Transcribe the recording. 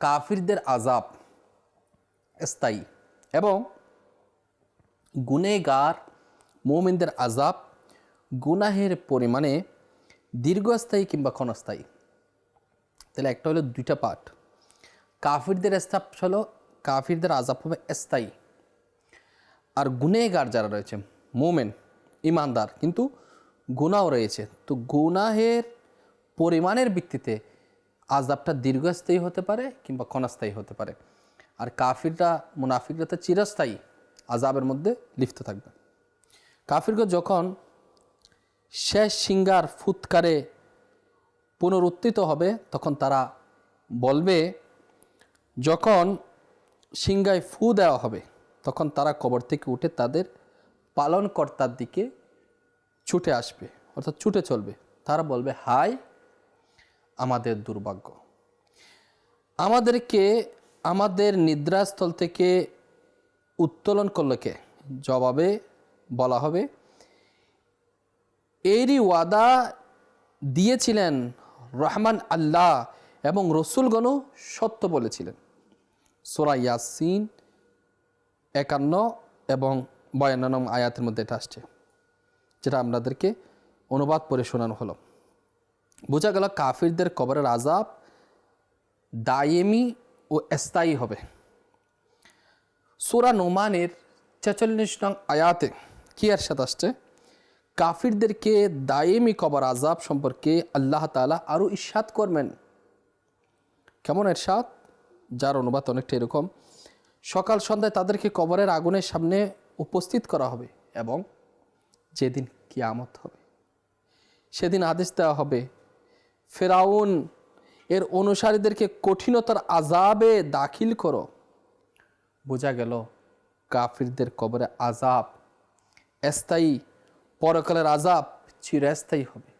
কাফিরদের আজাব স্থায়ী এবং গুনেগার মোমিনদের আজাব গুনাহের পরিমাণে দীর্ঘস্থায়ী কিংবা ক্ষণস্থায়ী। তাহলে একটা হলো দুইটা পার্ট কাফিরদের স্থাপ হলো কাফিরদের আজাব হবে স্থায়ী। আর গুনেগার যারা রয়েছে, মোমেন, ইমানদার, কিন্তু গুনাও রয়েছে। তো গুনাহের পরিমাণের ভিত্তিতে আজাবটা দীর্ঘস্থায়ী হতে পারে কিংবা ক্ষণস্থায়ী হতে পারে। আর কাফিররা, মুনাফিকরা তো চিরস্থায়ী আজাবের মধ্যে লিপ্ত থাকবে। কাফিরগো যখন শেষ সিঙ্গার ফুৎকারে পুনরুত্থিত হবে, তখন তারা বলবে, যখন সিংগায় ফু দেওয়া হবে, তখন তারা কবর থেকে উঠে তাদের পালনকর্তার দিকে ছুটে আসবে, অর্থাৎ ছুটে চলবে। তারা বলবে হাই আমাদের দুর্ভাগ্য। আমাদেরকে, আমাদের নিদ্রাস্থল থেকে উত্তোলন করল কে? জবাবে বলা হবে, এরই ওয়াদা দিয়েছিলেন রহমান আল্লাহ এবং রসুলগণও সত্য বলেছিলেন। সোরা ইয়াসিন একান্ন এবং বয়ান্ন আয়াতের মধ্যে এটা আসছে, যেটা আপনাদেরকে অনুবাদ করে শোনানো হলো। বোঝা গেল কাফিরদের কবরের আজাব দায়েমি ও স্থায়ী হবে। সুরা নোমানের ছেচল্লিশ নং আয়াতে কি এর সাথে আসছে? কাফিরদেরকে দায়েমি কবর আজাব সম্পর্কে আল্লাহ তালা আরও ইস্বাদ করবেন। কেমন এরশাদ? যার অনুবাদ অনেকটা এরকম। সকাল সন্ধ্যায় তাদেরকে কবরের আগুনের সামনে উপস্থিত করা হবে এবং যেদিন কিয়ামত হবে, সেদিন আদেশ দেওয়া হবে ফেরাউন, এর অনুসারীদেরকে কঠিনতার আজাবে দাখিল করো। বোঝা গেল, কাফিরদের কবরে আজাব স্থায়ী, পরকালের আজাব চিরস্থায়ী হবে।